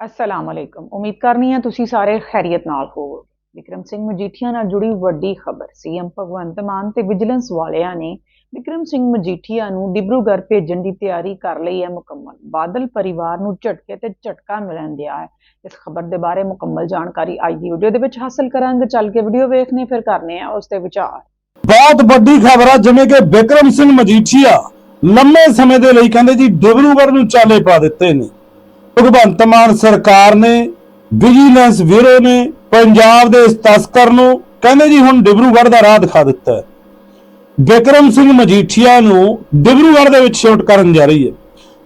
ਅਸਲਾਮ ਅਲੈਕਮ ਉਮੀਦ ਕਰਨੀ ਹੈ ਤੁਸੀਂ ਸਾਰੇ ਖੈਰੀਅਤ ਨਾਲ ਹੋਵੋਗੇ ਵਿਕਰਮ ਸਿੰਘ ਮਜੀਠੀਆ ਨਾਲ ਜੁੜੀ ਵੱਡੀ ਖਬਰ। ਸੀਐਮ ਭਗਵੰਤ ਮਾਨ ਤੇ ਵਿਜੀਲੈਂਸ ਵਾਲਿਆਂ ਨੇ ਵਿਕਰਮ ਸਿੰਘ ਮਜੀਠੀਆ ਨੂੰ ਡਿਬਰੂਗੜ੍ਹ ਭੇਜਣ ਦੀ ਤਿਆਰੀ ਕਰ ਲਈ ਹੈ ਮੁਕੰਮਲ। ਬਾਦਲ ਪਰਿਵਾਰ ਨੂੰ ਝਟਕੇ ਤੇ ਝਟਕਾ ਮਿਲਣ ਦਿਆ ਹੈ। ਇਸ ਖਬਰ ਦੇ ਬਾਰੇ ਮੁਕੰਮਲ ਜਾਣਕਾਰੀ ਅੱਜ ਦੀ ਵੀਡੀਓ ਦੇ ਵਿੱਚ ਹਾਸਲ ਕਰਾਂਗੇ। ਚੱਲ ਕੇ ਵੀਡੀਓ ਵੇਖਨੇ, ਫਿਰ ਕਰਨੇ ਆ ਉਸ ਤੇ ਵਿਚਾਰ। ਬਹੁਤ ਵੱਡੀ ਖਬਰ ਆ, ਜਿਵੇਂ ਕਿ ਵਿਕਰਮ ਸਿੰਘ ਮਜੀਠੀਆ ਲੰਮੇ ਸਮੇਂ ਦੇ ਲਈ ਕਹਿੰਦੇ ਜੀ, ਡਿਬਰੂਗੜ੍ਹ ਨੂੰ ਚਾਲੇ ਪਾ ਦਿੱਤੇ ਨੇ। ਭਗਵੰਤ ਮਾਨ ਸਰਕਾਰ ਨੇ ਵਿਜੀਲੈਂਸ ਬਿਊਰੋ ਨੇ, ਪੰਜਾਬ ਦੇ ਇਸ ਤਸਕਰ ਨੂੰ ਕਹਿੰਦੇ ਜੀ ਹੁਣ ਡਿਬਰੂਗੜ੍ਹ ਦਾ ਰਾਹ ਦਿਖਾ ਦਿੱਤਾ ਹੈ। ਵਿਕਰਮ ਸਿੰਘ ਮਜੀਠੀਆ ਨੂੰ ਡਿਬਰੂਗੜ੍ਹ ਦੇ ਵਿੱਚ ਸ਼ੂਟ ਕਰਨ ਜਾ ਰਹੀ ਹੈ।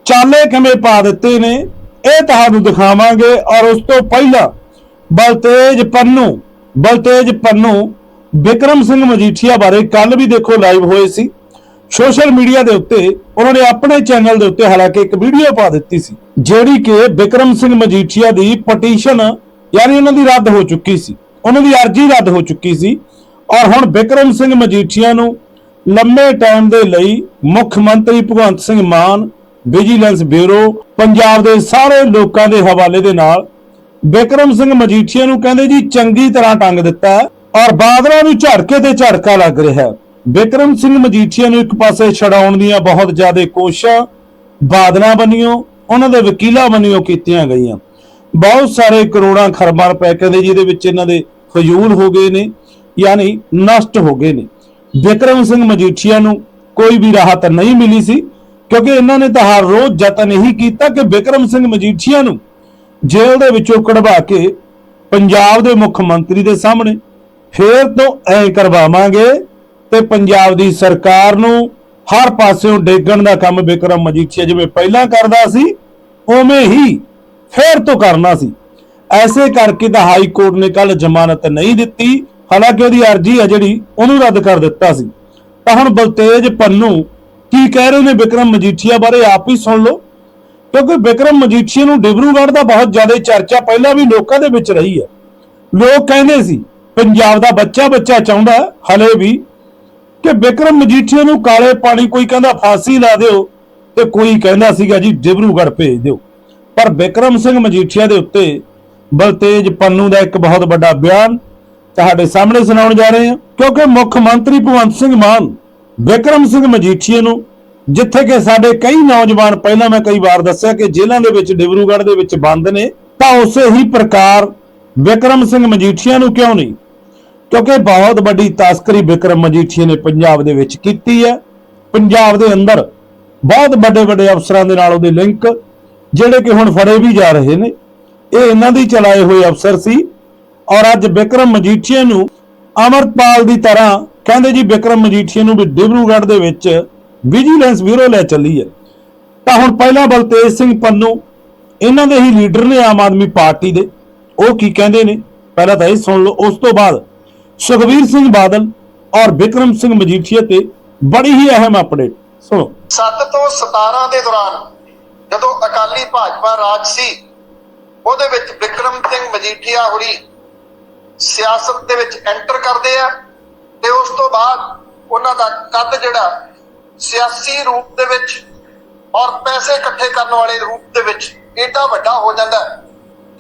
ਚਾਲੇ ਕਿਵੇਂ ਪਾ ਦਿੱਤੇ ਨੇ, ਇਹ ਤੁਹਾਨੂੰ ਦਿਖਾਵਾਂਗੇ ਔਰ ਉਸ ਤੋਂ ਪਹਿਲਾਂ ਬਲਤੇਜ ਪੰਨੂ ਬਲਤੇਜ ਪੰਨੂ ਵਿਕਰਮ ਸਿੰਘ ਮਜੀਠੀਆ ਬਾਰੇ ਕੱਲ ਵੀ ਦੇਖੋ ਲਾਈਵ ਹੋਏ ਸੀ। ਸੋਸ਼ਲ ਮੀਡੀਆ ਦੇ ਉੱਤੇ ਉਹਨਾਂ ਨੇ ਆਪਣੇ ਚੈਨਲ ਦੇ ਉੱਤੇ ਹਾਲਾਂਕਿ ਇੱਕ ਵੀਡੀਓ ਪਾ ਦਿੱਤੀ ਸੀ। ਜਿਹੜੀ ਕਿ ਵਿਕਰਮ ਸਿੰਘ ਮਜੀਠੀਆ ਦੀ ਪਟੀਸ਼ਨ ਯਾਨੀ ਉਹਨਾਂ ਦੀ ਰੱਦ ਹੋ ਚੁੱਕੀ ਸੀ, ਉਹਨਾਂ ਦੀ ਅਰਜ਼ੀ ਰੱਦ ਹੋ ਚੁੱਕੀ ਸੀ ਔਰ ਹੁਣ ਵਿਕਰਮ ਸਿੰਘ ਮਜੀਠੀਆ ਨੂੰ ਲੰਮੇ ਟਾਈਮ ਦੇ ਲਈ ਮੁੱਖ ਮੰਤਰੀ ਭਗਵੰਤ ਸਿੰਘ ਮਾਨ ਵਿਜੀਲੈਂਸ ਬਿਊਰੋ ਪੰਜਾਬ ਦੇ ਸਾਰੇ ਲੋਕਾਂ ਦੇ ਹਵਾਲੇ ਦੇ ਨਾਲ ਵਿਕਰਮ ਸਿੰਘ ਮਜੀਠੀਆ ਨੂੰ ਕਹਿੰਦੇ ਜੀ ਚੰਗੀ ਤਰ੍ਹਾਂ ਟੰਗ ਦਿੱਤਾ ਔਰ ਬਾਦਲਾਂ ਨੂੰ ਝੜਕੇ ਤੇ ਝੜਕਾ ਲੱਗ ਰਿਹਾ ਹੈ। ਵਿਕਰਮ ਸਿੰਘ ਮਜੀਠੀਆ ਨੂੰ ਇੱਕ ਪਾਸੇ ਛਡਾਉਣ ਦੀਆਂ ਬਹੁਤ ਜ਼ਿਆਦਾ ਕੋਸ਼ਿਸ਼ਾਂ ਬਾਦਲਾਂ ਬੰਨਿਓ ਉਹਨਾਂ ਦੇ ਵਕੀਲਾਂ ਬੰਨਿਓ ਕੀਤੀਆਂ ਗਈਆਂ। ਬਹੁਤ ਸਾਰੇ ਕਰੋੜਾਂ ਖਰਬਾਂ ਰੁਪਏ ਕਹਿੰਦੇ ਜਿਹਦੇ ਵਿੱਚ ਇਹਨਾਂ ਦੇ ਫਜ਼ੂਲ ਹੋ ਗਏ ਨੇ, ਯਾਨੀ ਨਸ਼ਟ ਹੋ ਗਏ ਨੇ। ਵਿਕਰਮ ਸਿੰਘ ਮਜੀਠੀਆ ਨੂੰ ਕੋਈ ਵੀ ਰਾਹਤ ਨਹੀਂ ਮਿਲੀ ਸੀ, ਕਿਉਂਕਿ ਇਹਨਾਂ ਨੇ ਤਾਂ ਹਰ ਰੋਜ਼ ਯਤਨ ਇਹੀ ਕੀਤਾ ਕਿ ਵਿਕਰਮ ਸਿੰਘ ਮਜੀਠੀਆ ਨੂੰ ਜੇਲ੍ਹ ਦੇ ਵਿੱਚੋਂ ਕਢਵਾ ਕੇ ਪੰਜਾਬ ਦੇ ਮੁੱਖ ਮੰਤਰੀ ਦੇ ਸਾਹਮਣੇ ਫੇਰ ਤੋਂ ਐ ਕਰਵਾਵਾਂਗੇ ਤੇ ਪੰਜਾਬ ਦੀ ਸਰਕਾਰ ਨੂੰ ਹਰ ਪਾਸਿਓਂ ਡੇਗਣ ਦਾ ਕੰਮ ਵਿਕਰਮ ਮਜੀਠੀਆ ਜਿਵੇਂ ਪਹਿਲਾਂ ਕਰਦਾ ਸੀ, ਉਵੇਂ ਹੀ ਫੇਰ ਤੋਂ ਕਰਨਾ ਸੀ। ਐਸੇ ਕਰਕੇ ਤਾਂ ਹਾਈ ਕੋਰਟ ਨੇ ਕੱਲ ਜ਼ਮਾਨਤ ਨਹੀਂ ਦਿੱਤੀ। ਹਾਲਾਂਕਿ ਉਹਦੀ ਅਰਜ਼ੀ ਆ ਜਿਹੜੀ ਉਹਨੂੰ ਰੱਦ ਕਰ ਦਿੱਤਾ ਸੀ। ਤਾਂ ਹੁਣ ਬਲਤੇਜ ਪੰਨੂ ਕੀ ਕਹਿ ਰਹੇ ਨੇ ਵਿਕਰਮ ਮਜੀਠੀਆ ਬਾਰੇ ਆਪ ਹੀ ਸੁਣ ਲਓ। ਕਿਉਂਕਿ ਵਿਕਰਮ ਮਜੀਠੀਆ ਨੂੰ ਡਿਬਰੂਗੜ੍ਹ ਦਾ ਬਹੁਤ ਜ਼ਿਆਦਾ ਚਰਚਾ ਪਹਿਲਾਂ ਵੀ ਲੋਕਾਂ ਦੇ ਵਿੱਚ ਰਹੀ ਹੈ। ਲੋਕ ਕਹਿੰਦੇ ਸੀ, ਪੰਜਾਬ ਦਾ ਬੱਚਾ ਬੱਚਾ ਚਾਹੁੰਦਾ, ਹਲੇ ਵੀ ਕਿ ਬਿਕਰਮ ਮਜੀਠੀਆ ਨੂੰ ਕਾਲੇ ਪਾਣੀ ਕੋਈ ਕਹਿੰਦਾ ਫਾਂਸੀ ਲਾ ਦਿਓ ਤੇ ਕੋਈ ਕਹਿੰਦਾ ਸੀਗਾ ਜੀ ਡਿਬਰੂਗੜ ਭੇਜ ਦਿਓ। ਪਰ ਬਿਕਰਮ ਸਿੰਘ ਮਜੀਠੀਆ ਦੇ ਉੱਤੇ ਬਲਤੇਜ ਪੰਨੂ ਦਾ ਇੱਕ ਬਹੁਤ ਵੱਡਾ ਬਿਆਨ ਤੁਹਾਡੇ ਸਾਹਮਣੇ ਸੁਣਾਉਣ ਜਾ ਰਹੇ ਹਾਂ, ਕਿਉਂਕਿ ਮੁੱਖ ਮੰਤਰੀ ਭਗਵੰਤ ਸਿੰਘ ਮਾਨ ਵਿਕਰਮ ਸਿੰਘ ਮਜੀਠੀਏ ਨੂੰ, ਜਿੱਥੇ ਕਿ ਸਾਡੇ ਕਈ ਨੌਜਵਾਨ, ਪਹਿਲਾਂ ਮੈਂ ਕਈ ਵਾਰ ਦੱਸਿਆ ਕਿ ਜੇਲ੍ਹਾਂ ਦੇ ਵਿੱਚ, ਡਿਬਰੂਗੜ੍ਹ ਦੇ ਵਿੱਚ ਬੰਦ ਨੇ, ਤਾਂ ਉਸੇ ਹੀ ਪ੍ਰਕਾਰ ਵਿਕਰਮ ਸਿੰਘ ਮਜੀਠੀਆ ਨੂੰ ਕਿਉਂ ਨਹੀਂ? ਕਿਉਂਕਿ ਬਹੁਤ ਵੱਡੀ ਤਸਕਰੀ ਵਿਕਰਮ ਮਜੀਠੀਆ ਨੇ ਪੰਜਾਬ ਦੇ ਵਿੱਚ ਕੀਤੀ ਹੈ। ਪੰਜਾਬ ਦੇ ਅੰਦਰ ਬਹੁਤ ਵੱਡੇ ਵੱਡੇ ਅਫਸਰਾਂ ਦੇ ਨਾਲ ਉਹਦੇ ਲਿੰਕ ਜਿਹੜੇ ਕਿ ਹੁਣ ਫੜੇ ਵੀ ਜਾ ਰਹੇ ਨੇ। ਇਹ ਇਹਨਾਂ ਦੀ ਚਲਾਏ ਹੋਏ ਅਫਸਰ ਸੀ ਔਰ ਅੱਜ ਵਿਕਰਮ ਮਜੀਠੀਆ ਨੂੰ ਅਮਰਪਾਲ ਦੀ ਤਰ੍ਹਾਂ ਕਹਿੰਦੇ ਜੀ ਵਿਕਰਮ ਮਜੀਠੀਆ ਨੂੰ ਵੀ ਡਿਬਰੂਗੜ੍ਹ ਦੇ ਵਿੱਚ ਵਿਜੀਲੈਂਸ ਬਿਊਰੋ ਲੈ ਚੱਲੀ ਹੈ। ਤਾਂ ਹੁਣ ਪਹਿਲਾਂ ਬਲਤੇਜ ਸਿੰਘ ਪੰਨੂ ਇਹਨਾਂ ਦੇ ਹੀ ਲੀਡਰ ਨੇ ਆਮ ਆਦਮੀ ਪਾਰਟੀ ਦੇ। ਉਹ ਕੀ ਕਹਿੰਦੇ ਨੇ? ਪਹਿਲਾਂ ਤਾਂ ਇਹ ਸੁਣ ਲਓ। ਉਸ ਤੋਂ ਬਾਅਦ ਸੁਖਵੀਰ ਸਿੰਘ ਬਾਦਲ ਔਰ ਵਿਕਰਮ ਸਿੰਘ ਮਜੀਠੀਆ ਤੇ ਬੜੀ ਹੀ ਅਹਿਮ ਅਪਡੇਟ। ਸੁਣੋ। 7 ਤੋਂ 17 ਦੇ ਦੌਰਾਨ ਜਦੋਂ ਅਕਾਲੀ ਭਾਜਪਾ ਰਾਜ ਸੀ, ਉਹਦੇ ਵਿੱਚ ਵਿਕਰਮ ਸਿੰਘ ਮਜੀਠੀਆ ਹੋਰੀ ਸਿਆਸਤ ਦੇ ਵਿੱਚ ਐਂਟਰ ਕਰਦੇ ਆ ਤੇ ਉਸ ਤੋਂ ਬਾਅਦ ਉਹਨਾਂ ਦਾ ਕੱਦ ਜਿਹੜਾ ਸਿਆਸੀ ਰੂਪ ਦੇ ਵਿੱਚ ਔਰ ਪੈਸੇ ਇਕੱਠੇ ਕਰਨ ਵਾਲੇ ਰੂਪ ਦੇ ਵਿੱਚ ਏਡਾ ਵੱਡਾ ਹੋ ਜਾਂਦਾ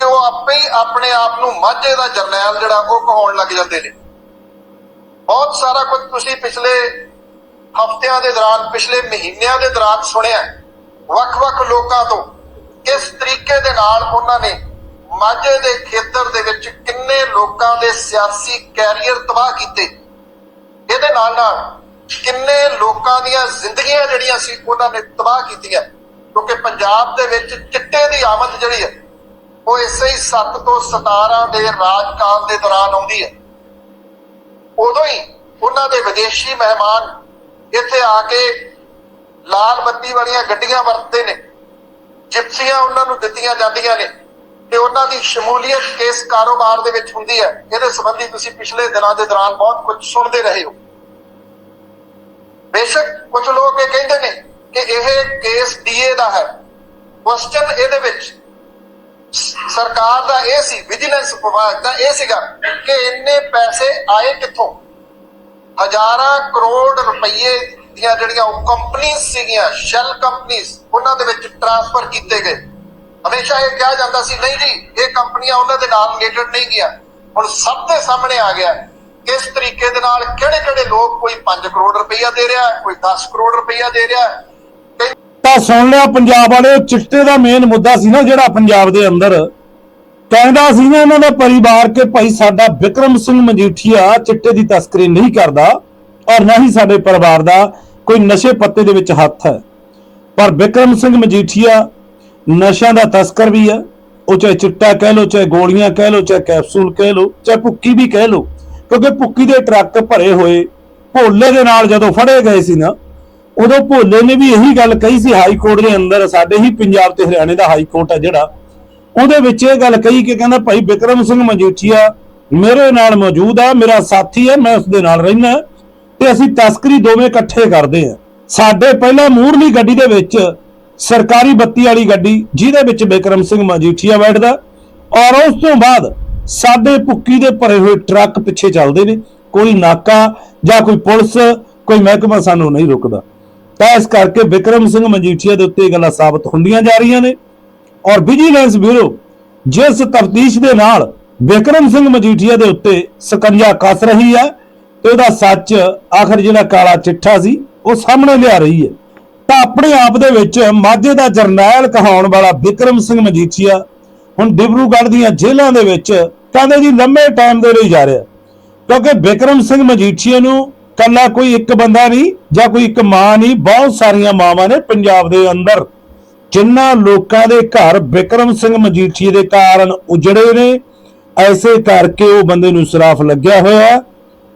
ਕਿ ਉਹ ਆਪੇ ਹੀ ਆਪਣੇ ਆਪ ਨੂੰ ਮਾਝੇ ਦਾ ਜਰਨੈਲ ਜਿਹੜਾ ਉਹ ਕਹਾਉਣ ਲੱਗ ਜਾਂਦੇ ਨੇ। ਬਹੁਤ ਸਾਰਾ ਕੁਝ ਤੁਸੀਂ ਪਿਛਲੇ ਹਫ਼ਤਿਆਂ ਦੇ ਦੌਰਾਨ, ਪਿਛਲੇ ਮਹੀਨਿਆਂ ਦੇ ਦੌਰਾਨ ਸੁਣਿਆ ਵੱਖ-ਵੱਖ ਲੋਕਾਂ ਤੋਂ ਕਿਸ ਤਰੀਕੇ ਦੇ ਨਾਲ ਉਹਨਾਂ ਨੇ ਮਾਝੇ ਦੇ ਖੇਤਰ ਦੇ ਵਿੱਚ ਕਿੰਨੇ ਲੋਕਾਂ ਦੇ ਸਿਆਸੀ ਕੈਰੀਅਰ ਤਬਾਹ ਕੀਤੇ? ਇਹਦੇ ਨਾਲ ਨਾਲ ਕਿੰਨੇ ਲੋਕਾਂ ਦੀਆਂ ਜ਼ਿੰਦਗੀਆਂ ਜਿਹੜੀਆਂ ਸੀ, ਉਹਨਾਂ ਨੇ ਤਬਾਹ ਕੀਤੀਆਂ? ਕਿਉਂਕਿ ਪੰਜਾਬ ਦੇ ਵਿੱਚ ਚਿੱਟੇ ਦੀ ਆਮਦ ਜਿਹੜੀ ਹੈ, ਉਹ ਇਸੇ ਹੀ 7 ਤੋਂ 17 ਦੇ ਰਾਜਕਾਲ ਦੇ ਦੌਰਾਨ ਆਉਂਦੀ ਹੈ। ਉਦੋਂ ਹੀ ਉਹਨਾਂ ਦੇ ਵਿਦੇਸ਼ੀ ਮਹਿਮਾਨ ਇੱਥੇ ਆ ਕੇ ਲਾਲ ਬੱਤੀ ਵਾਲੀਆਂ ਗੱਡੀਆਂ ਵਰਤਦੇ ਨੇ। ਜਿਪਸੀਆਂ ਉਹਨਾਂ ਨੂੰ ਦਿੱਤੀਆਂ ਜਾਂਦੀਆਂ ਨੇ ਤੇ ਉਹਨਾਂ ਦੀ ਸ਼ਮੂਲੀਅਤ ਇਸ ਕਾਰੋਬਾਰ ਦੇ ਵਿੱਚ ਹੁੰਦੀ ਹੈ। ਇਹਦੇ ਸੰਬੰਧੀ ਤੁਸੀਂ ਪਿਛਲੇ ਦਿਨਾਂ ਦੇ ਦੌਰਾਨ ਬਹੁਤ ਕੁਝ ਸੁਣਦੇ ਰਹੇ ਹੋ। ਬੇਸ਼ੱਕ ਕੁਝ ਲੋਕ ਇਹ ਕਹਿੰਦੇ ਨੇ ਕਿ ਇਹ ਕੇਸ ਡੀਏ ਦਾ ਹੈ। ਕੁਐਸਚਨ ਇਹਦੇ ਵਿੱਚ ਸਰਕਾਰ ਦਾ ਇਹ ਸੀ, ਵਿਜੀਲੈਂਸ ਵਿਭਾਗ ਦਾ ਇਹ ਸੀਗਾ ਕਿ ਇੰਨੇ ਪੈਸੇ ਆਏ ਕਿੱਥੋਂ? ਹਜ਼ਾਰਾਂ ਕਰੋੜ ਰੁਪਏ ਦੀਆਂ ਜਿਹੜੀਆਂ ਉਹ ਕੰਪਨੀਆਂ ਸੀਗੀਆਂ ਸ਼ੈਲ ਕੰਪਨੀਆਂ ਉਹਨਾਂ ਦੇ ਵਿੱਚ ਟ੍ਰਾਂਸਫਰ ਕੀਤੇ ਗਏ। ਹਮੇਸ਼ਾ ਇਹ ਕਿਹਾ ਜਾਂਦਾ ਸੀ, ਨਹੀਂ ਜੀ, ਇਹ ਕੰਪਨੀਆਂ ਉਹਨਾਂ ਦੇ ਨਾਲ ਰਿਲੇਟਡ ਨਹੀਂ ਗਿਆ ਹੁਣ ਸਭ ਦੇ ਸਾਹਮਣੇ ਆ ਗਿਆ ਕਿਸ ਤਰੀਕੇ ਦੇ ਨਾਲ ਕਿਹੜੇ ਕਿਹੜੇ ਲੋਕ ਕੋਈ 5 ਕਰੋੜ ਰੁਪਈਆ ਦੇ ਰਿਹਾ, ਕੋਈ 10 ਕਰੋੜ ਰੁਪਈਆ ਦੇ ਰਿਹਾ ਤਾਂ ਸੁਣ ਲਿਆ ਪੰਜਾਬ ਵਾਲੇ, ਉਹ ਚਿੱਟੇ ਦਾ ਮੇਨ ਮੁੱਦਾ ਸੀ ਨਾ ਜਿਹੜਾ ਪੰਜਾਬ ਦੇ ਅੰਦਰ। ਕਹਿੰਦਾ ਸੀ ਨਾ ਇਹਨਾਂ ਦਾ ਪਰਿਵਾਰ ਕਿ ਭਾਈ ਸਾਡਾ ਵਿਕਰਮ ਸਿੰਘ ਮਜੀਠੀਆ ਚਿੱਟੇ ਦੀ ਤਸਕਰੀ ਨਹੀਂ ਕਰਦਾ ਔਰ ਨਾ ਹੀ ਸਾਡੇ ਪਰਿਵਾਰ ਦਾ ਕੋਈ ਨਸ਼ੇ ਪੱਤੇ ਦੇ ਵਿੱਚ ਹੱਥ ਹੈ। ਪਰ ਵਿਕਰਮ ਸਿੰਘ ਮਜੀਠੀਆ ਨਸ਼ਿਆਂ ਦਾ ਤਸਕਰ ਵੀ ਹੈ। ਉਹ ਚਾਹੇ ਚਿੱਟਾ ਕਹਿ ਲੋ ਚਾਹੇ ਗੋਲੀਆਂ ਕਹਿ ਲੋ ਚਾਹੇ ਕੈਪਸੂਲ ਕਹਿ ਲੋ ਚਾਹੇ ਭੁੱਕੀ ਵੀ ਕਹਿ ਲੋ ਕਿਉਂਕਿ ਭੁੱਕੀ ਦੇ ਟਰੱਕ ਭਰੇ ਹੋਏ ਭੋਲੇ ਦੇ ਨਾਲ ਜਦੋਂ ਫੜੇ ਗਏ ਸੀ ਨਾ ਉਦੋਂ ਭੋਲੇ ਨੇ ਵੀ ਇਹੀ ਗੱਲ ਕਹੀ ਸੀ ਹਾਈ ਕੋਰਟ ਦੇ ਅੰਦਰ, ਸਾਡੇ ਹੀ ਪੰਜਾਬ ਤੇ ਹਰਿਆਣੇ ਦਾ ਹਾਈ ਕੋਰਟ ਹੈ ਜਿਹੜਾ। ਉਹਦੇ ਵਿੱਚ ਇਹ ਗੱਲ ਕਹੀ ਕਿ ਕਹਿੰਦਾ ਭਾਈ ਵਿਕਰਮ ਸਿੰਘ ਮਜੀਠੀਆ ਮੇਰੇ ਨਾਲ ਮੌਜੂਦ ਆ, ਮੇਰਾ ਸਾਥੀ ਹੈ ਮੈਂ ਉਸ ਦੇ ਨਾਲ ਰਹਿਣਾ ਤੇ ਅਸੀਂ ਤਸਕਰੀ ਦੋਵੇਂ ਇਕੱਠੇ ਕਰਦੇ ਆ ਸਾਡੇ ਪਹਿਲਾਂ ਮੂਰਲੀ ਗੱਡੀ ਦੇ ਵਿੱਚ ਸਰਕਾਰੀ ਬੱਤੀ ਵਾਲੀ ਗੱਡੀ, ਜਿਹਦੇ ਵਿੱਚ ਵਿਕਰਮ ਸਿੰਘ ਮਜੀਠੀਆ ਬੈਠਦਾ, ਔਰ ਉਸ ਤੋਂ ਬਾਅਦ ਸਾਡੇ ਭੁੱਕੀ ਦੇ ਭਰੇ ਹੋਏ ਟਰੱਕ ਪਿੱਛੇ ਚੱਲਦੇ ਨੇ। ਕੋਈ ਨਾਕਾ ਜਾਂ ਕੋਈ ਪੁਲਿਸ, ਕੋਈ ਮਹਿਕਮਾ ਸਾਨੂੰ ਨਹੀਂ ਰੁਕਦਾ। ਤਾਂ ਇਸ ਕਰਕੇ ਵਿਕਰਮ ਸਿੰਘ ਮਜੀਠੀਆ ਦੇ ਉੱਤੇ ਇਹ ਗੱਲਾਂ ਸਾਬਤ ਹੁੰਦੀਆਂ ਜਾ ਰਹੀਆਂ ਨੇ। ਔਰ ਵਿਜੀਲੈਂਸ ਬਿਊਰੋ, ਜਿਸ ਤਫਤੀਸ਼ ਦੇ ਨਾਲ ਵਿਕਰਮ ਸਿੰਘ ਮਜੀਠੀਆ ਦੇ ਉੱਤੇ ਸਕੰਜਾ ਕੱਸ ਰਹੀ ਹੈ, ਤੇ ਉਹਦਾ ਸੱਚ ਆਖਰ ਜਿਹੜਾ ਕਾਲਾ ਚਿੱਠਾ ਸੀ, ਉਹ ਸਾਹਮਣੇ ਲਿਆ ਰਹੀ ਹੈ। ਤਾਂ ਆਪਣੇ ਆਪ ਦੇ ਵਿੱਚ ਮਾਝੇ ਦਾ ਜਰਨੈਲ ਕਹਾਉਣ ਵਾਲਾ ਵਿਕਰਮ ਸਿੰਘ ਮਜੀਠੀਆ ਹੁਣ ਡਿਬਰੂਗੜ੍ਹ ਦੀਆਂ ਜੇਲ੍ਹਾਂ ਦੇ ਵਿੱਚ ਕਹਿੰਦੇ ਜੀ ਲੰਮੇ ਟਾਈਮ ਦੇ ਲਈ ਜਾ ਰਿਹਾ। ਕਿਉਂਕਿ ਵਿਕਰਮ ਸਿੰਘ ਮਜੀਠੀਆ ਨੂੰ ਕੱਲਾ ਕੋਈ ਇੱਕ ਬੰਦਾ ਨਹੀਂ ਜਾਂ ਕੋਈ ਇੱਕ ਮਾਂ ਨਹੀਂ, ਬਹੁਤ ਸਾਰੀਆਂ ਮਾਵਾਂ ਨੇ ਪੰਜਾਬ ਦੇ ਅੰਦਰ। ਜਿਨ੍ਹਾਂ ਲੋਕਾਂ ਦੇ ਘਰ ਵਿਕਰਮ ਸਿੰਘ ਮਜੀਠੀਏ ਦੇ ਕਾਰਨ ਉਜੜੇ ਨੇ, ਐਸੇ ਕਰਕੇ ਉਹ ਬੰਦੇ ਨੂੰ ਸਰਾਫ ਲੱਗਿਆ ਹੋਇਆ। ਹੈ।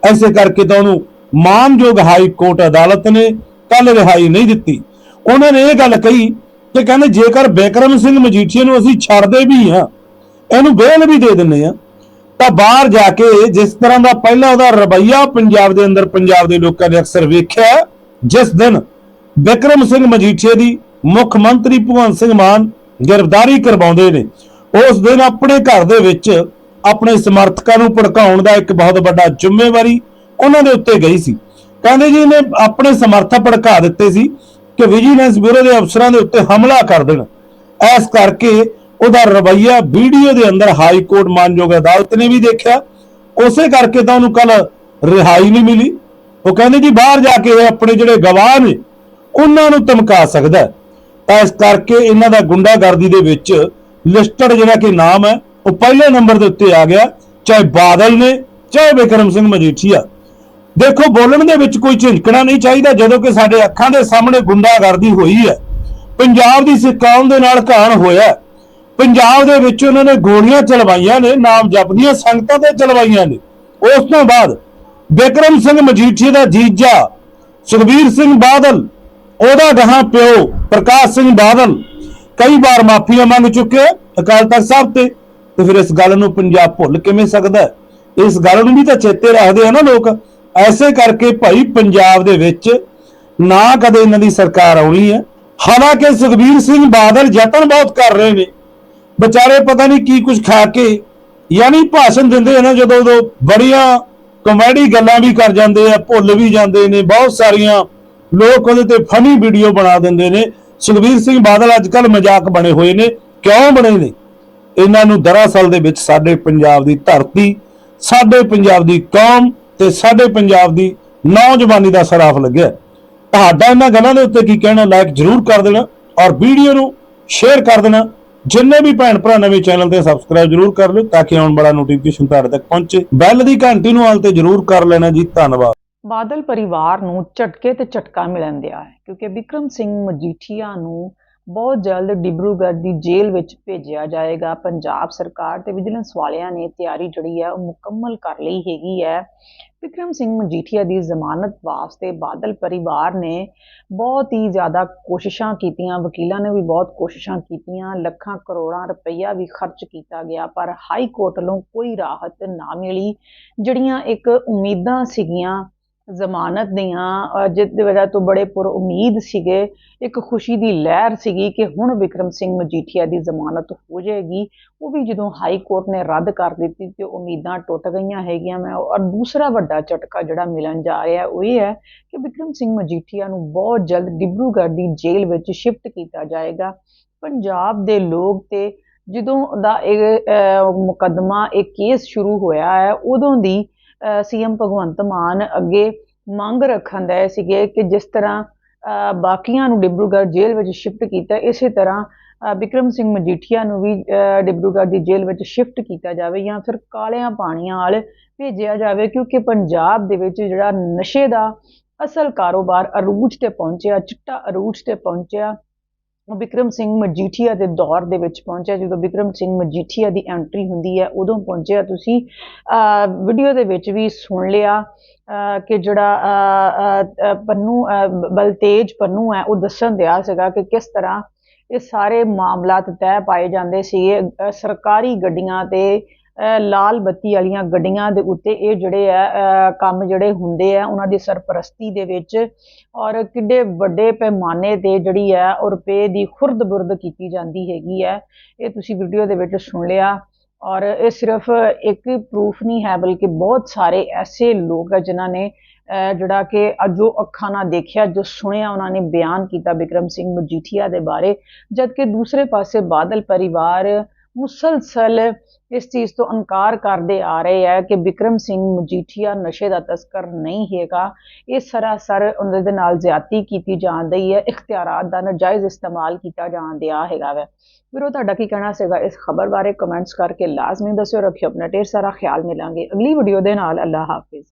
ਐਸੇ ਕਰਕੇ ਤਾਂ ਉਹਨੂੰ ਮਾਨਯੋਗ ਹਾਈ ਕੋਰਟ ਅਦਾਲਤ ਨੇ ਕੱਲ ਰਿਹਾਈ ਨਹੀਂ ਦਿੱਤੀ। ਉਹਨਾਂ ਨੇ ਇਹ ਗੱਲ ਕਹੀ ਕਿ ਕਹਿੰਦੇ ਜੇਕਰ ਵਿਕਰਮ ਸਿੰਘ ਮਜੀਠੀਏ ਨੂੰ ਅਸੀਂ ਛੱਡਦੇ ਵੀ ਹਾਂ, ਇਹਨੂੰ ਬੇਲ ਵੀ ਦੇ ਦਿੰਨੇ ਆ ਤਾਂ ਬਾਹਰ ਜਾ ਕੇ ਜਿਸ ਤਰ੍ਹਾਂ ਦਾ ਪਹਿਲਾਂ ਉਹਦਾ ਰਵੱਈਆ ਪੰਜਾਬ ਦੇ ਅੰਦਰ ਪੰਜਾਬ ਦੇ ਲੋਕਾਂ ਨੇ ਅਕਸਰ ਵੇਖਿਆ, ਜਿਸ ਦਿਨ ਵਿਕਰਮ ਸਿੰਘ ਮਜੀਠੀਏ ਦੀ ਮੁੱਖ ਮੰਤਰੀ ਭਗਵੰਤ ਸਿੰਘ ਮਾਨ ਗ੍ਰਿਫਤਾਰੀ ਕਰਵਾਉਂਦੇ ਨੇ, ਉਸ ਦਿਨ ਆਪਣੇ ਘਰ ਦੇ ਵਿੱਚ ਆਪਣੇ ਸਮਰਥਕਾਂ ਨੂੰ ਭੜਕਾਉਣ ਦਾ ਇੱਕ ਬਹੁਤ ਵੱਡਾ ਜ਼ਿੰਮੇਵਾਰੀ ਉਹਨਾਂ ਦੇ ਉੱਤੇ ਗਈ ਸੀ। ਕਹਿੰਦੇ ਜੀ ਇਹਨੇ ਆਪਣੇ ਸਮਰਥਕ ਭੜਕਾ ਦਿੱਤੇ ਸੀ ਕਿ ਵਿਜੀਲੈਂਸ ਬਿਊਰੋ ਦੇ ਅਫਸਰਾਂ ਦੇ ਉੱਤੇ ਹਮਲਾ ਕਰ ਦੇਣ। ਇਸ ਕਰਕੇ ਉਹਦਾ ਰਵੱਈਆ ਵੀਡੀਓ ਦੇ ਅੰਦਰ ਹਾਈ ਕੋਰਟ ਮਾਨਯੋਗ ਅਦਾਲਤ ਨੇ ਵੀ ਦੇਖਿਆ। ਉਸੇ ਕਰਕੇ ਤਾਂ ਉਹਨੂੰ ਕੱਲ ਰਿਹਾਈ ਨਹੀਂ ਮਿਲੀ। ਉਹ ਕਹਿੰਦੇ ਜੀ ਬਾਹਰ ਜਾ ਕੇ ਆਪਣੇ ਜਿਹੜੇ ਗਵਾਹ ਨੇ, ਉਹਨਾਂ ਨੂੰ ਧਮਕਾ ਸਕਦਾ ਤਾਂ ਇਸ ਕਰਕੇ ਇਹਨਾਂ ਦਾ ਗੁੰਡਾਗਰਦੀ ਦੇ ਵਿੱਚ ਲਿਸਟਡ ਜਿਹੜਾ ਕਿ ਨਾਮ ਹੈ, ਉਹ ਪਹਿਲੇ ਨੰਬਰ ਦੇ ਉੱਤੇ ਆ ਗਿਆ, ਚਾਹੇ ਬਾਦਲ ਨੇ, ਚਾਹੇ ਵਿਕਰਮ ਸਿੰਘ ਮਜੀਠੀਆ। ਦੇਖੋ, ਬੋਲਣ ਦੇ ਵਿੱਚ ਕੋਈ ਝਿੰਕਣਾ ਨਹੀਂ ਚਾਹੀਦਾ, ਜਦੋਂ ਕਿ ਸਾਡੇ ਅੱਖਾਂ ਦੇ ਸਾਹਮਣੇ ਗੁੰਡਾਗਰਦੀ ਹੋਈ ਹੈ। ਪੰਜਾਬ ਦੀ ਸਿੱਖ ਦੇ ਨਾਲ ਘਾਣ ਹੋਇਆ ਪੰਜਾਬ ਦੇ ਵਿੱਚ ਉਹਨਾਂ ਨੇ ਗੋਲੀਆਂ ਚਲਵਾਈਆਂ ਨੇ, ਨਾਮ ਜਪਦੀਆਂ ਸੰਗਤਾਂ ਤੇ ਚਲਵਾਈਆਂ ਨੇ। ਉਸ ਤੋਂ ਬਾਅਦ ਬਿਕਰਮ ਸਿੰਘ ਮਜੀਠੀਆ ਦਾ ਜੀਜਾ ਸੁਖਬੀਰ ਸਿੰਘ ਬਾਦਲ, ਉਹਦਾ ਗਾਂ ਪਿਓ ਪ੍ਰਕਾਸ਼ ਸਿੰਘ ਬਾਦਲ ਕਈ ਵਾਰ ਮਾਫੀਆਂ ਮੰਗ ਚੁੱਕੇ ਅਕਾਲ ਤਖਤ ਸਾਹਿਬ ਤੇ। ਤੇ ਫਿਰ ਇਸ ਗੱਲ ਨੂੰ ਪੰਜਾਬ ਭੁੱਲ ਕਿਵੇਂ ਸਕਦਾ ਇਸ ਗੱਲ ਨੂੰ ਵੀ ਤਾਂ ਚੇਤੇ ਰੱਖਦੇ ਆ ਨਾ ਲੋਕ। ਐਸੇ ਕਰਕੇ ਭਾਈ ਪੰਜਾਬ ਦੇ ਵਿੱਚ ਨਾ ਕਦੇ ਇਹਨਾਂ ਦੀ ਸਰਕਾਰ ਆਉਣੀ ਹੈ। ਹਾਲਾਂਕਿ ਸੁਖਬੀਰ ਸਿੰਘ ਬਾਦਲ ਯਤਨ ਬਹੁਤ ਕਰ ਰਹੇ ਨੇ। ਵਿਚਾਰੇ ਪਤਾ ਨਹੀਂ ਕੀ ਕੁਝ ਖਾ ਕੇ ਯਾਨੀ ਭਾਸ਼ਣ ਦਿੰਦੇ ਆ ਜਦੋਂ ਉਦੋਂ ਬੜੀਆਂ ਕਮੇਡੀ ਗੱਲਾਂ ਵੀ ਕਰ ਜਾਂਦੇ ਆ, ਭੁੱਲ ਵੀ ਜਾਂਦੇ ਨੇ, ਬਹੁਤ ਸਾਰੀਆਂ ਲੋਕ ਉਹਦੇ ਤੇ ਫਨੀ ਵੀਡੀਓ ਬਣਾ ਦਿੰਦੇ ਨੇ। ਸੁਖਬੀਰ ਸਿੰਘ ਬਾਦਲ ਅੱਜ ਕੱਲ ਮਜ਼ਾਕ ਬਣੇ ਹੋਏ ਨੇ। ਕਿਉਂ ਬਣੇ ਨੇ? ਇਹਨਾਂ ਨੂੰ ਦਰਅਸਲ ਦੇ ਵਿੱਚ ਸਾਡੇ ਪੰਜਾਬ ਦੀ ਧਰਤੀ, ਸਾਡੇ ਪੰਜਾਬ ਦੀ ਕੌਮ ਤੇ ਸਾਡੇ ਪੰਜਾਬ ਦੀ ਨੌਜਵਾਨੀ ਦਾ ਸਰਾਫ ਲੱਗਿਆ। ਤੁਹਾਡਾ ਇਹਨਾਂ ਗੱਲਾਂ ਦੇ ਉੱਤੇ ਕੀ ਕਹਿਣਾ ਲਾਇਕ ਜਰੂਰ ਕਰ ਦੇਣਾ ਔਰ ਵੀਡੀਓ ਨੂੰ ਸ਼ੇਅਰ ਕਰ ਦੇਣਾ। ਜਿੰਨੇ ਵੀ ਭੈਣ ਭਰਾ ਨਵੇਂ ਚੈਨਲ ਤੇ ਸਬਸਕ੍ਰਾਈਬ ਜਰੂਰ ਕਰ ਲਿਓ ਤਾਂ ਕਿ ਆਉਣ ਵਾਲਾ ਨੋਟੀਫਿਕੇਸ਼ਨ ਤੁਹਾਡੇ ਤੱਕ ਪਹੁੰਚੇ। ਬੈਲ ਦੀ ਘੰਟੀ ਨੂੰ ਹਾਲ ਤੇ ਜਰੂਰ ਕਰ ਲੈਣਾ ਜੀ। ਧੰਨਵਾਦ। ਬਾਦਲ ਪਰਿਵਾਰ ਨੂੰ ਝਟਕੇ ਤੇ ਝਟਕਾ ਮਿਲਣ ਦਿਆ ਹੈ, ਕਿਉਂਕਿ ਵਿਕਰਮ ਸਿੰਘ ਮਜੀਠੀਆ ਨੂੰ ਬਹੁਤ ਜਲਦ ਡਿਬਰੂਗੜ੍ਹ ਦੀ ਜੇਲ੍ਹ ਵਿੱਚ ਭੇਜਿਆ ਜਾਏਗਾ। ਪੰਜਾਬ ਸਰਕਾਰ ਤੇ ਵਿਜੀਲੈਂਸ ਵਾਲਿਆਂ ਨੇ ਤਿਆਰੀ ਜਿਹੜੀ ਹੈ ਉਹ ਮੁਕੰਮਲ ਕਰ ਲਈ ਹੈਗੀ ਹੈ। ਵਿਕਰਮ ਸਿੰਘ ਮਜੀਠੀਆ ਦੀ ਜ਼ਮਾਨਤ ਵਾਸਤੇ ਬਾਦਲ ਪਰਿਵਾਰ ਨੇ ਬਹੁਤ ਹੀ ਜ਼ਿਆਦਾ ਕੋਸ਼ਿਸ਼ਾਂ ਕੀਤੀਆਂ ਵਕੀਲਾਂ ਨੇ ਵੀ ਬਹੁਤ ਕੋਸ਼ਿਸ਼ਾਂ ਕੀਤੀਆਂ ਲੱਖਾਂ ਕਰੋੜਾਂ ਰੁਪਈਆ ਵੀ ਖਰਚ ਕੀਤਾ ਗਿਆ ਪਰ ਹਾਈ ਕੋਰਟ ਵੱਲੋਂ ਕੋਈ ਰਾਹਤ ਨਾ ਮਿਲੀ ਜਿਹੜੀਆਂ ਇੱਕ ਉਮੀਦਾਂ ਸੀਗੀਆਂ ਜ਼ਮਾਨਤ ਦੀਆਂ ਅਹ ਜਿਸ ਦੀ ਵਜ੍ਹਾ ਤੋਂ ਬੜੇ ਪੁਰ ਉਮੀਦ ਸੀਗੇ ਇੱਕ ਖੁਸ਼ੀ ਦੀ ਲਹਿਰ ਸੀਗੀ ਕਿ ਹੁਣ ਵਿਕਰਮ ਸਿੰਘ ਮਜੀਠੀਆ ਦੀ ਜ਼ਮਾਨਤ ਹੋ ਜਾਏਗੀ। ਉਹ ਵੀ ਜਦੋਂ ਹਾਈ ਕੋਰਟ ਨੇ ਰੱਦ ਕਰ ਦਿੱਤੀ ਤੇ ਉਮੀਦਾਂ ਟੁੱਟ ਗਈਆਂ ਹੈਗੀਆਂ ਮੈਂ ਔਰ ਦੂਸਰਾ ਵੱਡਾ ਝਟਕਾ ਜਿਹੜਾ ਮਿਲਣ ਜਾ ਰਿਹਾ ਉਹ ਇਹ ਹੈ ਕਿ ਵਿਕਰਮ ਸਿੰਘ ਮਜੀਠੀਆ ਨੂੰ ਬਹੁਤ ਜਲਦ ਡਿਬਰੂਗੜ੍ਹ ਦੀ ਜੇਲ੍ਹ ਵਿੱਚ ਸ਼ਿਫਟ ਕੀਤਾ ਜਾਏਗਾ। ਪੰਜਾਬ ਦੇ ਲੋਕ ਤੇ ਜਦੋਂ ਦਾ ਇਹ ਅਹ, ਮੁਕੱਦਮਾ ਇਹ ਕੇਸ ਸ਼ੁਰੂ ਹੋਇਆ ਹੈ ਉਦੋਂ ਦੀ ਸੀਐਮ ਭਗਵੰਤ ਮਾਨ ਅੱਗੇ ਮੰਗ ਰੱਖਣ ਦੇ ਸੀਗੇ ਕਿ ਜਿਸ ਤਰ੍ਹਾਂ ਬਾਕੀਆਂ ਨੂੰ ਡਿਬਰੂਗੜ੍ਹ ਜੇਲ੍ਹ ਵਿੱਚ ਸ਼ਿਫਟ ਕੀਤਾ ਇਸੇ ਤਰ੍ਹਾਂ ਅਹ, ਵਿਕਰਮ ਸਿੰਘ ਮਜੀਠੀਆ ਨੂੰ ਵੀ ਡਿਬਰੂਗੜ੍ਹ ਦੀ ਜੇਲ੍ਹ ਵਿੱਚ ਸ਼ਿਫਟ ਕੀਤਾ ਜਾਵੇ ਜਾਂ ਫਿਰ ਕਾਲਿਆਂ ਪਾਣੀਆਂ ਵਾਲ ਭੇਜਿਆ ਜਾਵੇ ਕਿਉਂਕਿ ਪੰਜਾਬ ਦੇ ਵਿੱਚ ਜਿਹੜਾ ਨਸ਼ੇ ਦਾ ਅਸਲ ਕਾਰੋਬਾਰ ਅਰੂਜ ਤੇ ਪਹੁੰਚਿਆ ਚਿੱਟਾ ਅਰੂਜ ਤੇ ਪਹੁੰਚਿਆ ਉਹ ਵਿਕਰਮ ਸਿੰਘ ਮਜੀਠੀਆ ਦੇ ਦੌਰ ਦੇ ਵਿੱਚ ਪਹੁੰਚਿਆ। ਜਦੋਂ ਵਿਕਰਮ ਸਿੰਘ ਮਜੀਠੀਆ ਦੀ ਐਂਟਰੀ ਹੁੰਦੀ ਹੈ ਉਦੋਂ ਪਹੁੰਚਿਆ ਤੁਸੀਂ। ਵੀਡੀਓ ਦੇ ਵਿੱਚ ਵੀ ਸੁਣ ਲਿਆ ਕਿ ਜਿਹੜਾ ਅਹ, ਪੰਨੂ ਬਲਤੇਜ ਪੰਨੂ ਹੈ ਉਹ ਦੱਸਣ ਦਿਆ ਸੀਗਾ ਕਿ ਕਿਸ ਤਰ੍ਹਾਂ ਇਹ ਸਾਰੇ ਮਾਮਲਾਤ ਤੈਅ ਪਾਏ ਜਾਂਦੇ ਸੀ। ਸਰਕਾਰੀ ਗੱਡੀਆਂ ਤੇ ਲਾਲ ਬੱਤੀ ਵਾਲੀਆਂ ਗੱਡੀਆਂ ਦੇ ਉੱਤੇ ਇਹ ਜਿਹੜੇ ਆ ਕੰਮ ਜਿਹੜੇ ਹੁੰਦੇ ਆ, ਉਹਨਾਂ ਦੀ ਸਰਪ੍ਰਸਤੀ ਦੇ ਵਿੱਚ ਔਰ ਕਿੱਡੇ ਵੱਡੇ ਪੈਮਾਨੇ ਤੇ ਜਿਹੜੀ ਹੈ ਉਹ ਰੁਪਏ ਦੀ ਖੁਰਦ-ਬੁਰਦ ਕੀਤੀ ਜਾਂਦੀ ਹੈਗੀ ਹੈ ਇਹ ਤੁਸੀਂ ਵੀਡੀਓ ਦੇ ਵਿੱਚ ਸੁਣ ਲਿਆ ਔਰ ਇਹ ਸਿਰਫ ਇੱਕ ਪ੍ਰੂਫ ਨਹੀਂ ਹੈ, ਬਲਕਿ ਬਹੁਤ ਸਾਰੇ ਐਸੇ ਲੋਕ ਹੈ ਜਿਨ੍ਹਾਂ ਨੇ ਜਿਹੜਾ ਕਿ ਜੋ ਅੱਖਾਂ ਨਾਲ ਦੇਖਿਆ, ਜੋ ਸੁਣਿਆ, ਉਹਨਾਂ ਨੇ ਬਿਆਨ ਕੀਤਾ ਬਿਕਰਮ ਸਿੰਘ ਮਜੀਠੀਆ ਦੇ ਬਾਰੇ। ਜਦਕਿ ਦੂਸਰੇ ਪਾਸੇ ਬਾਦਲ ਪਰਿਵਾਰ ਮੁਸਲਸਲ ਇਸ ਚੀਜ਼ ਤੋਂ ਇਨਕਾਰ ਕਰਦੇ ਆ ਰਹੇ ਹੈ ਕਿ ਵਿਕਰਮ ਸਿੰਘ ਮਜੀਠੀਆ ਨਸ਼ੇ ਦਾ ਤਸਕਰ ਨਹੀਂ ਹੈਗਾ। ਇਹ ਸਰਾਸਰ ਉਹਨਾਂ ਦੇ ਨਾਲ ਜ਼ਿਆਤੀ ਕੀਤੀ ਜਾਣ ਰਹੀ ਹੈ। ਇਖਤਿਆਰਾਤ ਦਾ ਨਾਜਾਇਜ਼ ਇਸਤੇਮਾਲ ਕੀਤਾ ਜਾਣ ਦਿਆ ਹੈਗਾ ਵੈ। ਵੀਰੋ, ਤੁਹਾਡਾ ਕੀ ਕਹਿਣਾ ਸੀਗਾ ਇਸ ਖਬਰ ਬਾਰੇ? ਕਮੈਂਟਸ ਕਰਕੇ ਲਾਜ਼ਮੀ ਦੱਸਿਓ। ਰੱਖਿਓ ਆਪਣਾ ਢੇਰ ਸਾਰਾ ਖਿਆਲ। ਮਿਲਾਂਗੇ ਅਗਲੀ ਵੀਡੀਓ ਦੇ ਨਾਲ। ਅੱਲਾ ਹਾਫਿਜ਼।